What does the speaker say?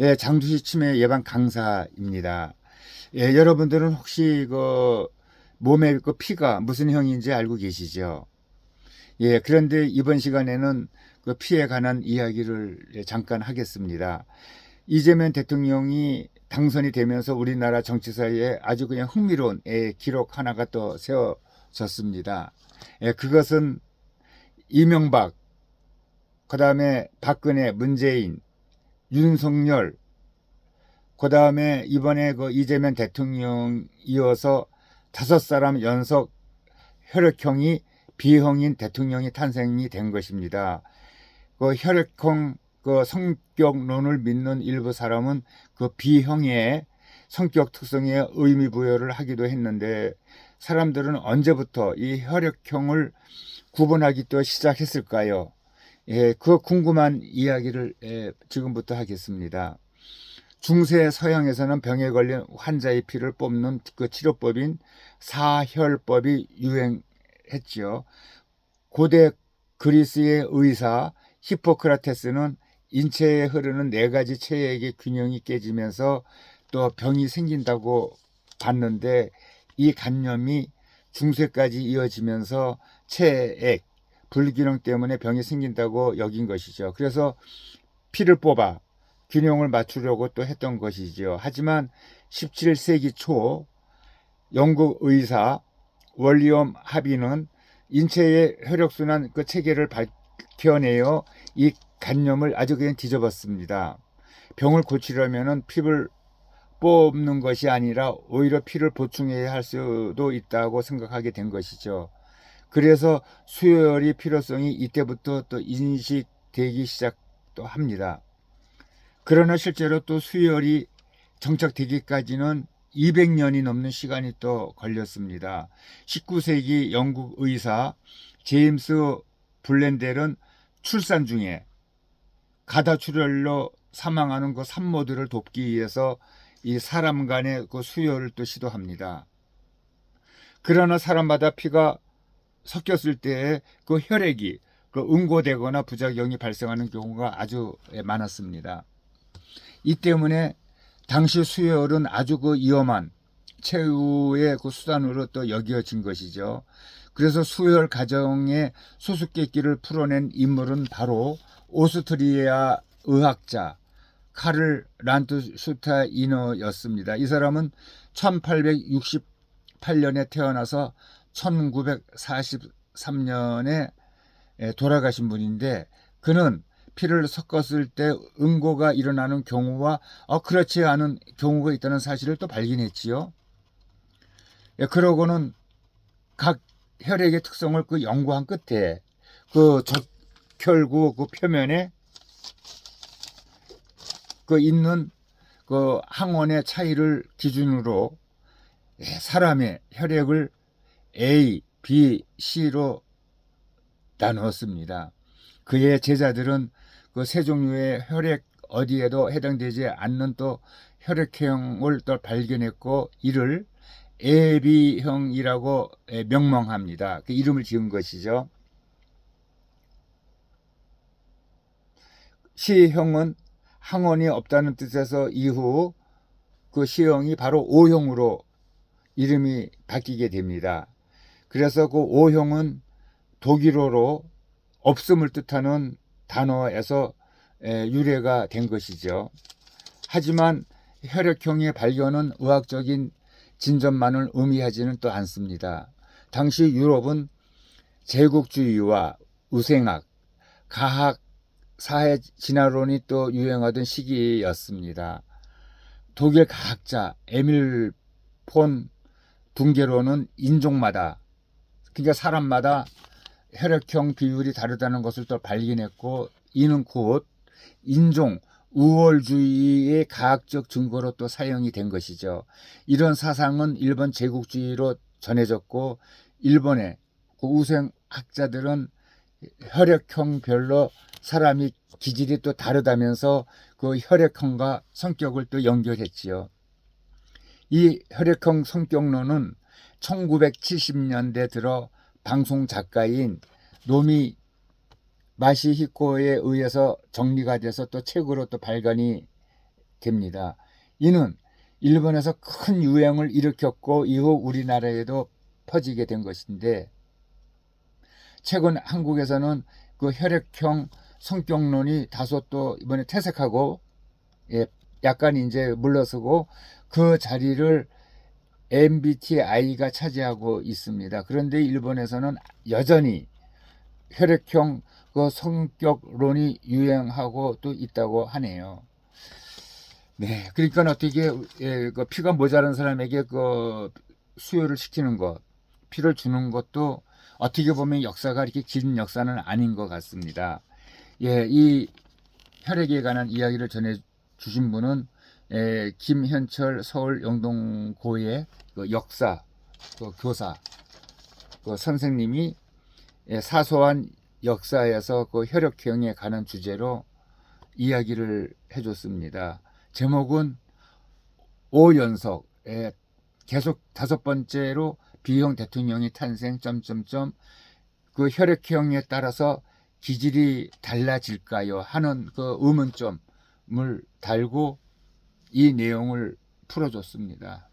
예, 장두시 치매 예방 강사입니다. 예, 여러분들은 혹시 그 몸에 그 피가 무슨 형인지 알고 계시죠? 예, 그런데 이번 시간에는 그 피에 관한 이야기를 예, 잠깐 하겠습니다. 이재명 대통령이 당선이 되면서 우리나라 정치사에 아주 그냥 흥미로운 예, 기록 하나가 또 세워졌습니다. 예, 그것은 이명박, 그 다음에 박근혜, 문재인, 윤석열, 그 다음에 이번에 그 이재명 대통령 이어서 다섯 사람 연속 혈액형이 B형인 대통령이 탄생이 된 것입니다. 그 혈액형 그 성격론을 믿는 일부 사람은 그 B형의 성격 특성에 의미 부여를 하기도 했는데 사람들은 언제부터 이 혈액형을 구분하기 또 시작했을까요? 예, 그 궁금한 이야기를 예, 지금부터 하겠습니다. 중세 서양에서는 병에 걸린 환자의 피를 뽑는 그 치료법인 사혈법이 유행했지요. 고대 그리스의 의사 히포크라테스는 인체에 흐르는 네 가지 체액의 균형이 깨지면서 또 병이 생긴다고 봤는데 이 간염이 중세까지 이어지면서 체액 불균형 때문에 병이 생긴다고 여긴 것이죠. 그래서 피를 뽑아 균형을 맞추려고 또 했던 것이지요. 하지만 17세기 초 영국 의사 월리엄 하비는 인체의 혈액순환 그 체계를 밝혀내어 이 간염을 아주 그냥 뒤집었습니다. 병을 고치려면은 피를 뽑는 것이 아니라 오히려 피를 보충해야 할 수도 있다고 생각하게 된 것이죠. 그래서 수혈이 필요성이 이때부터 또 인식되기 시작도 합니다. 그러나 실제로 또 수혈이 정착되기까지는 200년이 넘는 시간이 또 걸렸습니다. 19세기 영국 의사 제임스 블렌델은 출산 중에 가다출혈로 사망하는 그 산모들을 돕기 위해서 이 사람 간의 그 수혈을 또 시도합니다. 그러나 사람마다 피가 섞였을 때 그 혈액이 그 응고되거나 부작용이 발생하는 경우가 아주 많았습니다. 이 때문에 당시 수혈은 아주 그 위험한 최후의 그 수단으로 또 여겨진 것이죠. 그래서 수혈 과정의 소수께끼를 풀어낸 인물은 바로 오스트리아 의학자 카를 란트슈타이너였습니다. 이 사람은 1868년에 태어나서 1943년에 돌아가신 분인데 그는 피를 섞었을 때 응고가 일어나는 경우와 어, 그렇지 않은 경우가 있다는 사실을 또 발견했지요. 예, 그러고는 각 혈액의 특성을 그 연구한 끝에 그 적혈구 그 표면에 그 있는 그 항원의 차이를 기준으로 예, 사람의 혈액을 A, B, C로 나누었습니다. 그의 제자들은 그 세 종류의 혈액 어디에도 해당되지 않는 또 혈액형을 또 발견했고 이를 AB형이라고 명명합니다. 그 이름을 지은 것이죠. C형은 항원이 없다는 뜻에서 이후 그 C형이 바로 O형으로 이름이 바뀌게 됩니다. 그래서 그 O형은 독일어로 없음을 뜻하는 단어에서 유래가 된 것이죠. 하지만 혈액형의 발견은 의학적인 진전만을 의미하지는 또 않습니다. 당시 유럽은 제국주의와 우생학, 가학, 사회 진화론이 또 유행하던 시기였습니다. 독일 과학자 에밀 폰 둥게로는 인종마다 그러니까 사람마다 혈액형 비율이 다르다는 것을 또 발견했고 이는 곧 인종 우월주의의 과학적 증거로 또 사용이 된 것이죠. 이런 사상은 일본 제국주의로 전해졌고 일본의 그 우생 학자들은 혈액형별로 사람이 기질이 또 다르다면서 그 혈액형과 성격을 또 연결했지요. 이 혈액형 성격론은 1970년대 들어 방송 작가인 노미 마시히코에 의해서 정리가 돼서 또 책으로 또 발간이 됩니다. 이는 일본에서 큰 유행을 일으켰고 이후 우리나라에도 퍼지게 된 것인데 최근 한국에서는 그 혈액형 성격론이 다소 또 이번에 퇴색하고 예, 약간 이제 물러서고 그 자리를 MBTI가 차지하고 있습니다. 그런데 일본에서는 여전히 혈액형 그 성격론이 유행하고 또 있다고 하네요. 네, 그러니까 어떻게 예, 그 피가 모자란 사람에게 그 수혈을 시키는 것, 피를 주는 것도 어떻게 보면 역사가 이렇게 긴 역사는 아닌 것 같습니다. 예, 이 혈액에 관한 이야기를 전해 주신 분은 에, 김현철 서울 영동고의 그 역사 그 교사 그 선생님이 예, 사소한 역사에서 그 혈액형에 관한 주제로 이야기를 해줬습니다. 제목은 5연속 예, 계속 다섯 번째로 비형 대통령이 탄생 점점점 그 혈액형에 따라서 기질이 달라질까요 하는 그 의문점을 달고 이 내용을 풀어줬습니다.